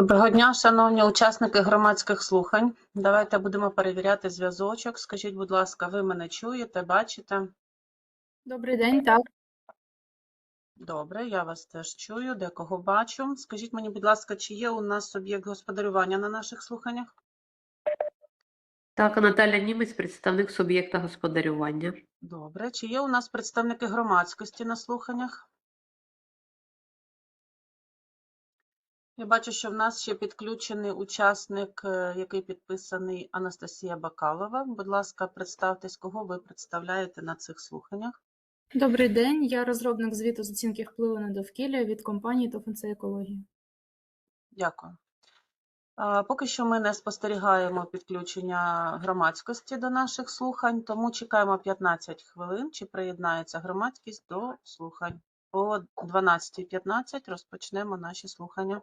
Доброго дня, шановні учасники громадських слухань. Давайте будемо перевіряти зв'язочок. Скажіть, будь ласка, ви мене чуєте, бачите? Добрий день, так. Добре, я вас теж чую, декого бачу. Скажіть мені, будь ласка, чи є у нас суб'єкт господарювання на наших слуханнях? Так, Наталя Німець, представник суб'єкта господарювання. Добре. Чи є у нас представники громадськості на слуханнях? Я бачу, що в нас ще підключений учасник, е, який підписаний Анастасія Бакалова. Будь ласка, представтесь, кого ви представляєте на цих слуханнях. Добрий день. Я розробник звіту з оцінки впливу на довкілля від компанії Тофенце Екологія. Дякую. Поки що ми не спостерігаємо підключення громадськості до наших слухань, тому чекаємо 15 хвилин, чи приєднається громадськість до слухань. О 12.15 розпочнемо наші слухання.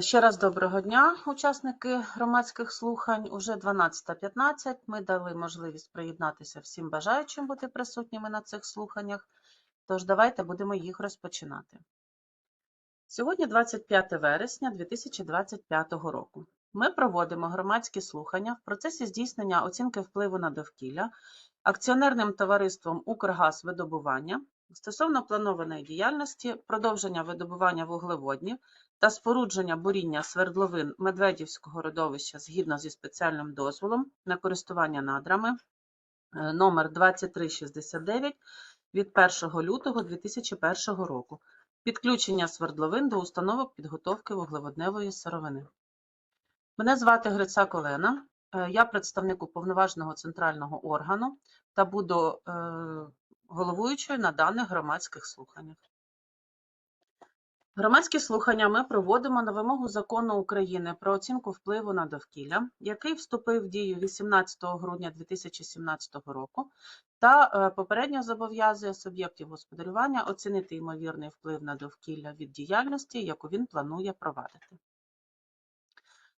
Ще раз доброго дня, учасники громадських слухань. Уже 12.15. Ми дали можливість приєднатися всім бажаючим бути присутніми на цих слуханнях. Тож давайте будемо їх розпочинати. Сьогодні 25 вересня 2025 року. Ми проводимо громадські слухання в процесі здійснення оцінки впливу на довкілля акціонерним товариством Укргазвидобування стосовно планованої діяльності, продовження видобування вуглеводнів та спорудження буріння свердловин Медведівського родовища згідно зі спеціальним дозволом на користування надрами е, номер 2369 від 1 лютого 2001 року. Підключення свердловин до установок підготовки вуглеводневої сировини. Мене звати Грицак Олена. е, Я представник уповноваженого центрального органу та буду е, головуючою на даних громадських слуханнях. Громадські слухання ми проводимо на вимогу закону України про оцінку впливу на довкілля, який вступив в дію 18 грудня 2017 року, та е, попередньо зобов'язує суб'єктів господарювання оцінити ймовірний вплив на довкілля від діяльності, яку він планує провадити.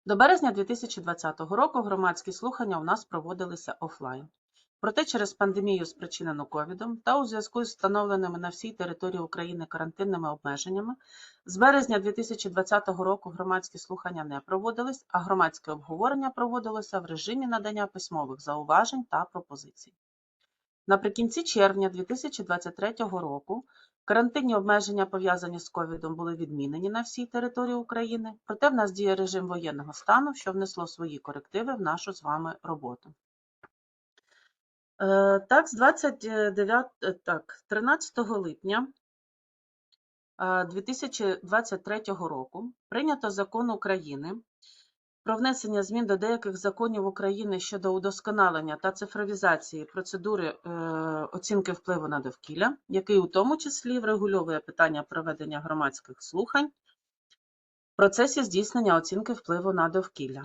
До березня 2020 року громадські слухання у нас проводилися офлайн. Проте через пандемію, спричинену ковідом, та у зв'язку з встановленими на всій території України карантинними обмеженнями, з березня 2020 року громадські слухання не проводились, а громадське обговорення проводилося в режимі надання письмових зауважень та пропозицій. Наприкінці червня 2023 року карантинні обмеження, пов'язані з ковідом, були відмінені на всій території України, проте в нас діє режим воєнного стану, що внесло свої корективи в нашу з вами роботу. Е, Так, з 29, е, так, 13 липня е, 2023 року прийнято закон України про внесення змін до деяких законів України щодо удосконалення та цифровізації процедури е, оцінки впливу на довкілля, який у тому числі врегульовує питання проведення громадських слухань в процесі здійснення оцінки впливу на довкілля.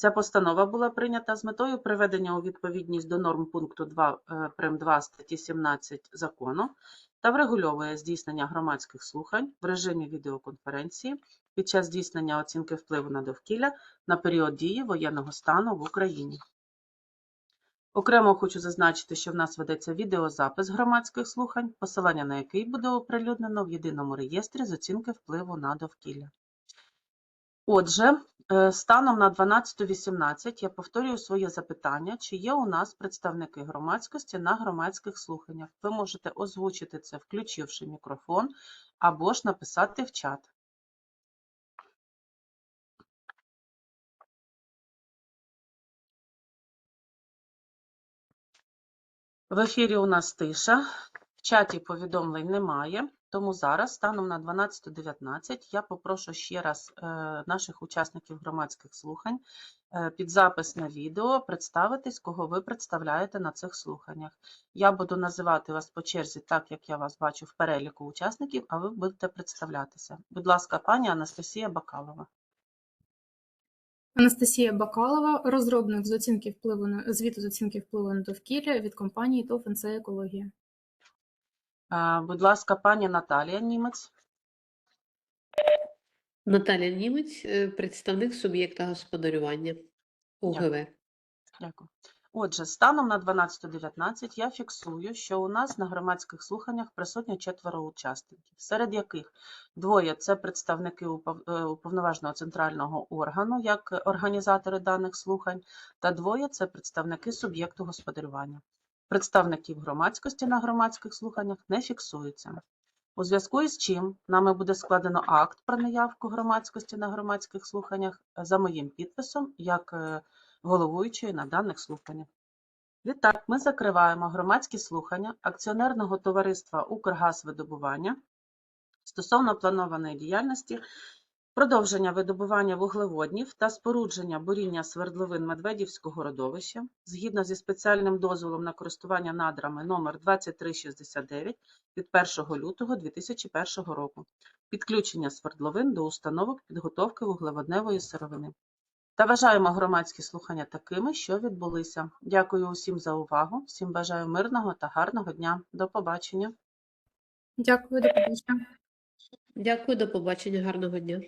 Ця постанова була прийнята з метою приведення у відповідність до норм пункту 2 е, прим. 2 статті 17 закону та врегульовує здійснення громадських слухань в режимі відеоконференції під час здійснення оцінки впливу на довкілля на період дії воєнного стану в Україні. Окремо хочу зазначити, що в нас ведеться відеозапис громадських слухань, посилання на який буде оприлюднено в єдиному реєстрі з оцінки впливу на довкілля. Отже, станом на 12.18 я повторюю своє запитання, чи є у нас представники громадськості на громадських слуханнях. Ви можете озвучити це, включивши мікрофон, або ж написати в чат. В ефірі у нас тиша, в чаті повідомлень немає, тому зараз, станом на 12.19, я попрошу ще раз е, наших учасників громадських слухань е, під запис на відео представитись, кого ви представляєте на цих слуханнях. Я буду називати вас по черзі так, як я вас бачу в переліку учасників, а ви будете представлятися. Будь ласка, пані Анастасія Бакалова. Анастасія Бакалова, розробник з оцінки впливу на звіту з оцінки впливу на довкілля від компанії ТОВ НЦ Екологія. Будь ласка, пані Наталія Німець. Наталя Німець, е, представник суб'єкта господарювання УГВ. Дякую. Отже, станом на 12.19 я фіксую, що у нас на громадських слуханнях присутні четверо учасників, серед яких двоє це представники е, уповноваженого центрального органу як організатори даних слухань, та двоє це представники суб'єкту господарювання. Представників громадськості на громадських слуханнях не фіксується. У зв'язку із чим нами буде складено акт про наявку громадськості на громадських слуханнях за моїм підписом як е, головуючої на даних слуханнях. Відтак, ми закриваємо громадські слухання акціонерного товариства «Укргазвидобування» стосовно планованої діяльності, продовження видобування вуглеводнів та спорудження буріння свердловин Медведівського родовища згідно зі спеціальним дозволом на користування надрами номер 2369 від 1 лютого 2001 року. Підключення свердловин до установок підготовки вуглеводневої сировини. Та вважаємо громадські слухання такими, що відбулися. Дякую усім за увагу. Всім бажаю мирного та гарного дня. До побачення. Дякую, до побачення. Дякую, до побачення, гарного дня.